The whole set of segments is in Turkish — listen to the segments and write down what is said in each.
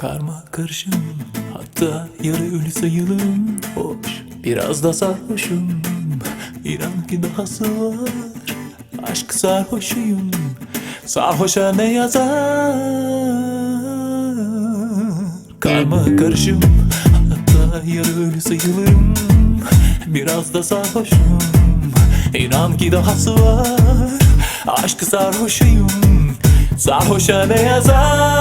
Karma karışım hatta yarı ölü sayılım. Hoş biraz da sarhoşum. İnan ki dahası var Aşk sarhoşuyum. Sarhoşa ne yazar? Karma karışım hatta yarı ölü sayılırım Biraz da sarhoşum. İnan ki dahası var Aşk sarhoşuyum. Sarhoşa ne yazar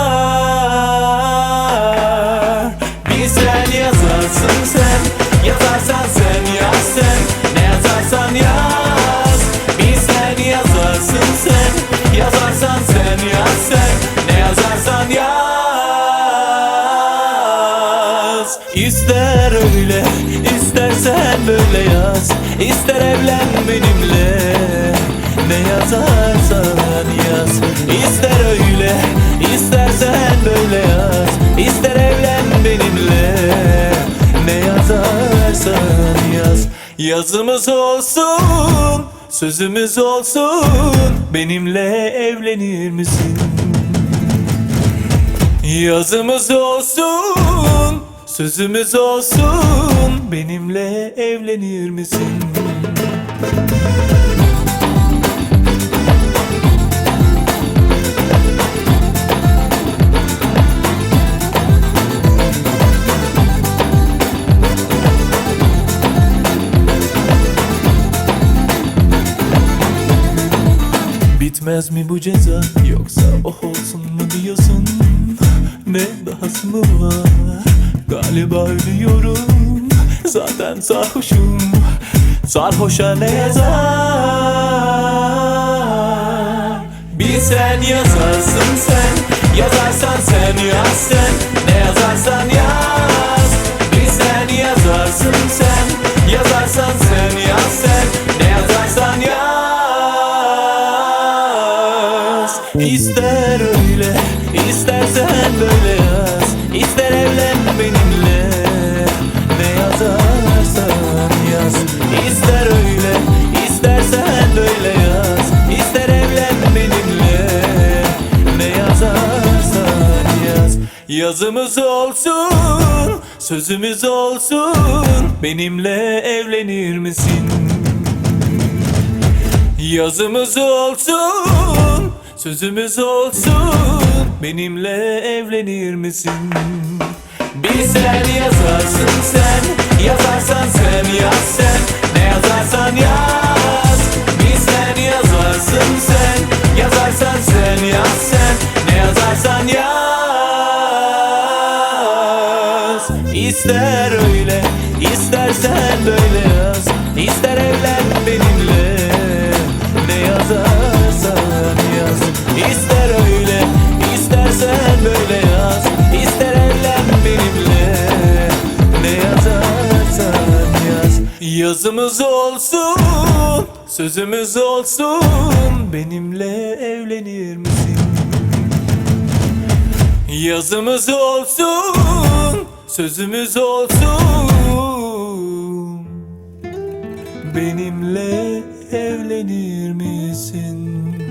istersen böyle yaz İster evlen benimle Ne yazarsan yaz İster öyle istersen böyle yaz İster evlen benimle Ne yazarsan yaz Yazımız olsun Sözümüz olsun Benimle evlenir misin? Yazımız olsun Sözümüz olsun Benimle evlenir misin? Bitmez mi bu ceza yoksa oh olsun mu diyorsun Ne dahası mı var galiba ölüyorum. Zaten sarhoşum. Sarhoşa ne yazar? Bir sen yazarsın sen. Yazarsan sen yaz sen. Ne yazarsan yaz. Bir sen yazarsın sen. Yazarsan sen yaz sen. Ne yazarsan yaz. İster Yazımız olsun Sözümüz olsun Benimle evlenir misin? Yazımız olsun, sözümüz olsun Benimle evlenir misin? Bir sen yazarsın sen, yazarsan sen yaz sen Ne yazarsan yaz İster öyle, istersen böyle yaz. İster evlen benimle Ne yazarsan yaz. İster öyle, istersen böyle yaz. İster evlen benimle Ne yazarsan yaz. Yazımız olsun, sözümüz olsun. Benimle evlenir misin? Yazımız olsun, sözümüz olsun Benimle evlenir misin?